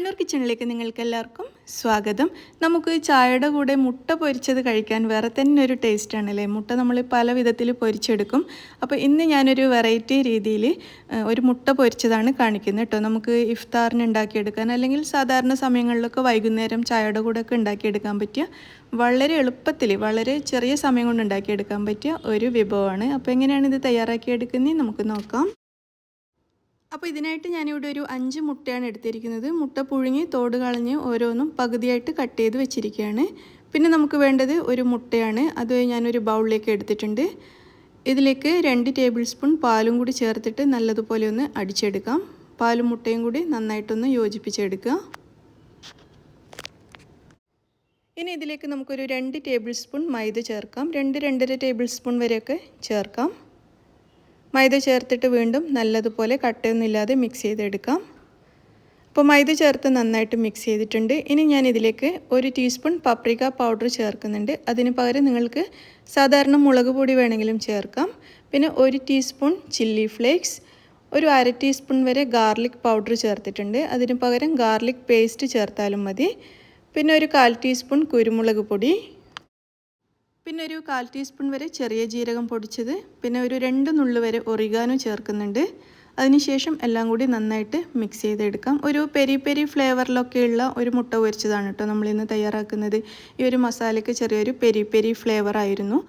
കണ്ണൂർ കിച്ചണിലേക്ക് നിങ്ങൾക്ക് എല്ലാവർക്കും സ്വാഗതം. നമുക്ക് ചായയുടെ കൂടെ മുട്ട പൊരിച്ചത് കഴിക്കാൻ വേറെ തന്നെ ഒരു ടേസ്റ്റ് അല്ലേ മുട്ട നമ്മൾ പല വിധത്തിൽ പൊരിച്ചെടുക്കും. അപ്പോൾ ഇന്ന് ഞാനൊരു വെറൈറ്റി രീതിയിൽ ഒരു മുട്ട പൊരിച്ചതാണ് കാണിക്കുന്നത് കേട്ടോ. നമുക്ക് ഇഫ്താറിന് ഉണ്ടാക്കിയെടുക്കാൻ അല്ലെങ്കിൽ സാധാരണ സമയങ്ങളിലൊക്കെ വൈകുന്നേരം ചായയുടെ കൂടെ ഒക്കെ ഉണ്ടാക്കിയെടുക്കാൻ പറ്റിയ വളരെ എളുപ്പത്തിൽ വളരെ ചെറിയ സമയം കൊണ്ട് ഉണ്ടാക്കിയെടുക്കാൻ പറ്റിയ ഒരു വിഭവമാണ്. അപ്പോൾ എങ്ങനെയാണ് ഇത് തയ്യാറാക്കിയെടുക്കുന്നത് നമുക്ക് നോക്കാം. അപ്പോൾ ഇതിനായിട്ട് ഞാനിവിടെ ഒരു അഞ്ച് മുട്ടയാണ് എടുത്തിരിക്കുന്നത്. മുട്ട പുഴുങ്ങി തോട് കളഞ്ഞ് ഓരോന്നും പകുതിയായിട്ട് കട്ട് ചെയ്ത് വെച്ചിരിക്കുകയാണ്. പിന്നെ നമുക്ക് വേണ്ടത് ഒരു മുട്ടയാണ്. അത് ഞാനൊരു ബൗളിലേക്ക് എടുത്തിട്ടുണ്ട്. ഇതിലേക്ക് രണ്ട് ടേബിൾ സ്പൂൺ പാലും കൂടി ചേർത്തിട്ട് നല്ലതുപോലെ ഒന്ന് അടിച്ചെടുക്കാം. പാലും മുട്ടയും കൂടി നന്നായിട്ടൊന്ന് യോജിപ്പിച്ചെടുക്കുക. ഇനി ഇതിലേക്ക് നമുക്കൊരു രണ്ട് ടേബിൾ സ്പൂൺ മൈദ ചേർക്കാം. രണ്ട് രണ്ടര ടേബിൾ സ്പൂൺ വരെയൊക്കെ ചേർക്കാം. മൈദ ചേർത്തിട്ട് വീണ്ടും നല്ലതുപോലെ കട്ടയൊന്നുമില്ലാതെ മിക്സ് ചെയ്തെടുക്കാം. അപ്പോൾ മൈദ ചേർത്ത് നന്നായിട്ട് മിക്സ് ചെയ്തിട്ടുണ്ട്. ഇനി ഞാൻ ഇതിലേക്ക് ഒരു ടീസ്പൂൺ പപ്രിക പൗഡർ ചേർക്കുന്നുണ്ട്. അതിന് പകരം നിങ്ങൾക്ക് സാധാരണ മുളക് പൊടി വേണമെങ്കിലും ചേർക്കാം. പിന്നെ ഒരു ടീസ്പൂൺ ചില്ലി ഫ്ലേക്സ് ഒരു അര ടീസ്പൂൺ വരെ ഗാർലിക് പൗഡർ ചേർത്തിട്ടുണ്ട്. അതിന് പകരം ഗാർലിക് പേസ്റ്റ് ചേർത്താലും മതി. പിന്നെ ഒരു കാൽ ടീസ്പൂൺ കുരുമുളക് പൊടി പിന്നെ ഒരു കാൽ ടീസ്പൂൺ വരെ ചെറിയ ജീരകം പൊടിച്ചത് പിന്നെ ഒരു രണ്ട് നുള്ളു വരെ ഒറിഗാനോ ചേർക്കുന്നുണ്ട്. അതിനുശേഷം എല്ലാം കൂടി നന്നായിട്ട് മിക്സ് ചെയ്തെടുക്കാം. ഒരു പെരി പെരി ഫ്ലേവറിലൊക്കെയുള്ള ഒരു മുട്ട പൊരിച്ചതാണ് കേട്ടോ നമ്മളിന്ന് തയ്യാറാക്കുന്നത്. ഈ ഒരു മസാലയ്ക്ക് ചെറിയൊരു പെരി പെരി ഫ്ലേവർ ആയിരുന്നു.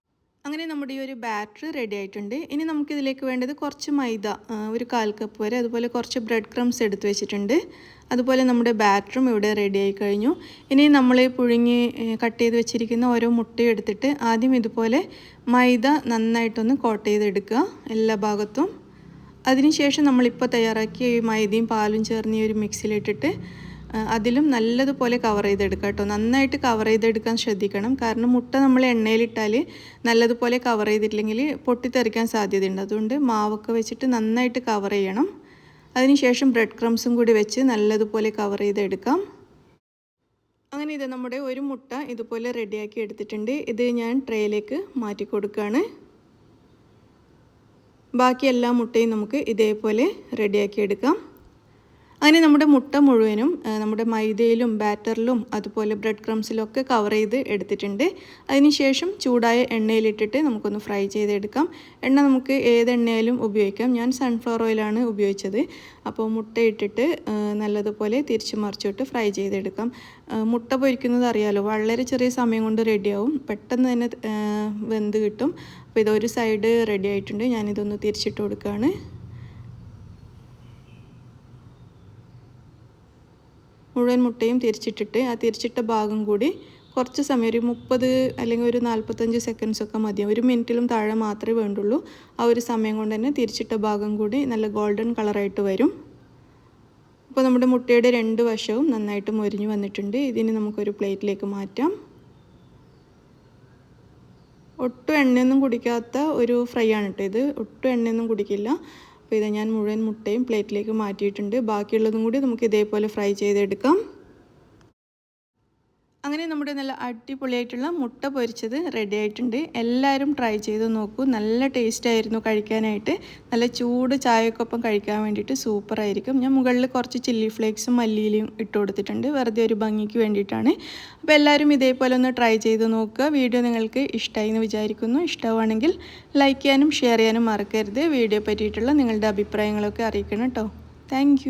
അങ്ങനെ നമ്മുടെ ഈ ഒരു ബാറ്റർ റെഡി ആയിട്ടുണ്ട്. ഇനി നമുക്കിതിലേക്ക് വേണ്ടത് കുറച്ച് മൈദ ഒരു കാൽ കപ്പ് വരെ അതുപോലെ കുറച്ച് ബ്രെഡ് ക്രംസ് എടുത്തു വെച്ചിട്ടുണ്ട്. അതുപോലെ നമ്മുടെ ബാറ്ററും ഇവിടെ റെഡി ആയി കഴിഞ്ഞു. ഇനി നമ്മൾ പുഴുങ്ങി കട്ട് ചെയ്ത് വെച്ചിരിക്കുന്ന ഓരോ മുട്ടയും എടുത്തിട്ട് ആദ്യം ഇതുപോലെ മൈദ നന്നായിട്ടൊന്ന് കോട്ട് ചെയ്തെടുക്കുക എല്ലാ ഭാഗത്തും. അതിനുശേഷം നമ്മളിപ്പോൾ തയ്യാറാക്കിയ ഈ മൈദയും പാലും ചേർന്ന് ഈ ഒരു മിക്സിയിലിട്ടിട്ട് അതിലും നല്ലതുപോലെ കവർ ചെയ്തെടുക്കുക കേട്ടോ. നന്നായിട്ട് കവർ ചെയ്തെടുക്കാൻ ശ്രദ്ധിക്കണം. കാരണം മുട്ട നമ്മൾ എണ്ണയിലിട്ടാൽ നല്ലതുപോലെ കവർ ചെയ്തിട്ടില്ലെങ്കിൽ പൊട്ടിത്തെറിക്കാൻ സാധ്യതയുണ്ട്. അതുകൊണ്ട് മാവൊക്കെ വെച്ചിട്ട് നന്നായിട്ട് കവർ ചെയ്യണം. അതിനുശേഷം ബ്രെഡ് ക്രംസും കൂടി വെച്ച് നല്ലതുപോലെ കവർ ചെയ്തെടുക്കാം. അങ്ങനെ ഇത് നമ്മുടെ ഒരു മുട്ട ഇതുപോലെ റെഡിയാക്കി എടുത്തിട്ടുണ്ട്. ഇത് ഞാൻ ട്രേയിലേക്ക് മാറ്റി കൊടുക്കുകയാണ് ബാക്കി എല്ലാ മുട്ടയും നമുക്ക് ഇതേപോലെ റെഡിയാക്കി എടുക്കാം. അങ്ങനെ നമ്മുടെ മുട്ട മുഴുവനും നമ്മുടെ മൈദയിലും ബാറ്ററിലും അതുപോലെ ബ്രെഡ് ക്രംസിലും ഒക്കെ കവർ ചെയ്ത് എടുത്തിട്ടുണ്ട്. അതിനുശേഷം ചൂടായ എണ്ണയിലിട്ടിട്ട് നമുക്കൊന്ന് ഫ്രൈ ചെയ്തെടുക്കാം. എണ്ണ നമുക്ക് ഏത് എണ്ണയിലും ഉപയോഗിക്കാം. ഞാൻ സൺഫ്ലവർ ഓയിലാണ് ഉപയോഗിച്ചത്. അപ്പോൾ മുട്ട ഇട്ടിട്ട് നല്ലതുപോലെ തിരിച്ചു മറിച്ചിട്ട് ഫ്രൈ ചെയ്തെടുക്കാം. മുട്ട പൊരിക്കുന്നത് അറിയാലോ വളരെ ചെറിയ സമയം കൊണ്ട് റെഡിയാവും പെട്ടെന്ന് തന്നെ വെന്ത് കിട്ടും. അപ്പോൾ ഇതൊരു സൈഡ് റെഡി ആയിട്ടുണ്ട്. ഞാനിതൊന്ന് തിരിച്ചിട്ട് കൊടുക്കുകയാണ്. മുഴുവൻ മുട്ടയും തിരിച്ചിട്ടിട്ട് ആ തിരിച്ചിട്ട ഭാഗം കൂടി കുറച്ച് സമയം ഒരു മുപ്പത് അല്ലെങ്കിൽ ഒരു നാൽപ്പത്തഞ്ച് സെക്കൻഡ്സൊക്കെ മതി ഒരു മിനിറ്റിലും താഴെ മാത്രമേ വേണ്ടുള്ളൂ. ആ ഒരു സമയം കൊണ്ട് തന്നെ തിരിച്ചിട്ട ഭാഗം കൂടി നല്ല ഗോൾഡൻ കളറായിട്ട് വരും. അപ്പോൾ നമ്മുടെ മുട്ടയുടെ രണ്ട് വശവും നന്നായിട്ട് മൊരിഞ്ഞു വന്നിട്ടുണ്ട്. ഇതിന് നമുക്കൊരു പ്ലേറ്റിലേക്ക് മാറ്റാം. ഒട്ടും എണ്ണയൊന്നും കുടിക്കാത്ത ഒരു ഫ്രൈ ആണ് കേട്ടോ ഇത്. ഒട്ടും എണ്ണയൊന്നും കുടിക്കില്ല. അപ്പോൾ ഇത് ഞാൻ മുഴുവൻ മുട്ടയും പ്ലേറ്റിലേക്ക് മാറ്റിയിട്ടുണ്ട്. ബാക്കിയുള്ളതും കൂടി നമുക്ക് ഇതേപോലെ ഫ്രൈ ചെയ്തെടുക്കാം. അങ്ങനെ നമ്മുടെ നല്ല അടിപൊളിയായിട്ടുള്ള മുട്ട പൊരിച്ചത് റെഡി ആയിട്ടുണ്ട്. എല്ലാവരും ട്രൈ ചെയ്ത് നോക്കൂ. നല്ല ടേസ്റ്റ് ആയിരുന്നു കഴിക്കാനായിട്ട്. നല്ല ചൂട് ചായക്കൊപ്പം കഴിക്കാൻ വേണ്ടിയിട്ട് സൂപ്പറായിരിക്കും ഞാൻ മുകളിൽ കുറച്ച് ചില്ലി ഫ്ലേക്സും മല്ലിയിലും ഇട്ട് കൊടുത്തിട്ടുണ്ട്. വെറുതെ ഒരു ഭംഗിക്ക് വേണ്ടിയിട്ടാണ്. അപ്പോൾ എല്ലാവരും ഇതേപോലെ ഒന്ന് ട്രൈ ചെയ്ത് നോക്കുക. വീഡിയോ നിങ്ങൾക്ക് ഇഷ്ടമായി എന്ന് വിചാരിക്കുന്നു. ഇഷ്ടമാണെങ്കിൽ ലൈക്ക് ചെയ്യാനും ഷെയർ ചെയ്യാനും മറക്കരുത്. വീഡിയോ പറ്റിയിട്ടുള്ള നിങ്ങളുടെ അഭിപ്രായങ്ങളൊക്കെ അറിയിക്കണം കേട്ടോ. താങ്ക്